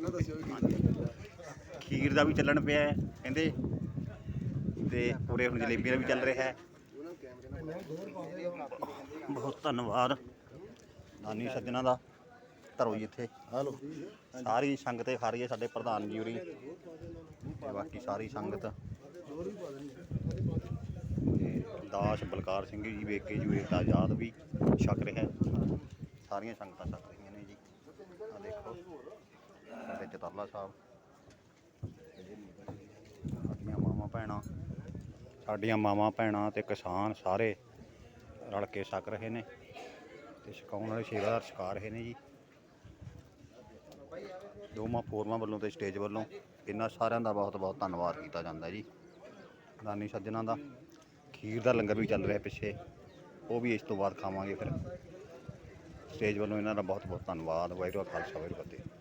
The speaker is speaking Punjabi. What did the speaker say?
ਦੱਸਿਓ ਵੀ ਕੀ। ਖੀਰ ਦਾ ਵੀ ਚੱਲਣ ਪਿਆ ਹੈ ਕਹਿੰਦੇ। ਤੇ ਪੂਰੇ ਹੁਣ ਜਲੇਬੀਆਂ ਦਾ ਵੀ ਚੱਲ ਰਿਹਾ ਹੈ। ਬਹੁਤ ਧੰਨਵਾਦ ਨਾਨੀ ਸੱਜਣਾ ਦਾ। ਧਰੋ ਜੀ ਇੱਥੇ। ਹਲੋ ਸਾਰੀ ਸੰਗਤ ਇਹ ਖਾ ਰਹੀ ਹੈ ਸਾਡੇ ਪ੍ਰਧਾਨ ਜੀ ਉਰੀ ਤੇ ਬਾਕੀ ਸਾਰੀ ਸੰਗਤ। ਤੇ ਦਾਸ ਬਲਕਾਰ ਸਿੰਘ ਜੀ ਵੇਖੇ ਜੀ ਵੇਖ ਆਜ਼ਾਦ ਵੀ ਛਕ ਰਿਹਾ ਹੈ। ਸਾਰੀਆਂ ਸੰਗਤਾਂ ਛਕ ਰਹੀਆਂ ਨੇ ਜੀ। ਆ ਦੇਖੋ। ਤੇ ਸਾਹਿਬ। ਸਾਡੀਆਂ ਮਾਵਾਂ ਭੈਣਾਂ, ਸਾਡੀਆਂ ਮਾਵਾਂ ਭੈਣਾਂ ਤੇ ਕਿਸਾਨ ਸਾਰੇ ਰਲ ਕੇ ਛਕ ਰਹੇ ਨੇ ਤੇ ਛਕਾਉਣ ਵਾਲੇ ਸੇਵਾਦਾਰ ਛਕਾ ਰਹੇ ਨੇ ਜੀ। ਦੋਵਾਂ ਫੋਰਮਾਂ ਵੱਲੋਂ ਤੇ ਸਟੇਜ ਵੱਲੋਂ ਇਹਨਾਂ ਸਾਰਿਆਂ ਦਾ ਬਹੁਤ ਬਹੁਤ ਧੰਨਵਾਦ ਕੀਤਾ ਜਾਂਦਾ ਜੀ। ਦਾਨੀ ਸੱਜਣਾ ਦਾ, ਖੀਰ ਦਾ ਲੰਗਰ ਵੀ ਚੱਲ ਰਿਹਾ ਪਿੱਛੇ, ਉਹ ਵੀ ਇਸ ਤੋਂ ਬਾਅਦ ਖਾਵਾਂਗੇ ਫਿਰ। ਸਟੇਜ ਵੱਲੋਂ ਇਹਨਾਂ ਦਾ ਬਹੁਤ ਬਹੁਤ ਧੰਨਵਾਦ, ਵਾਹਿਗੁਰੂ ਖਾਲਸਾ, ਵਾਹਿਗੁਰੂ ਫਤਿਹ।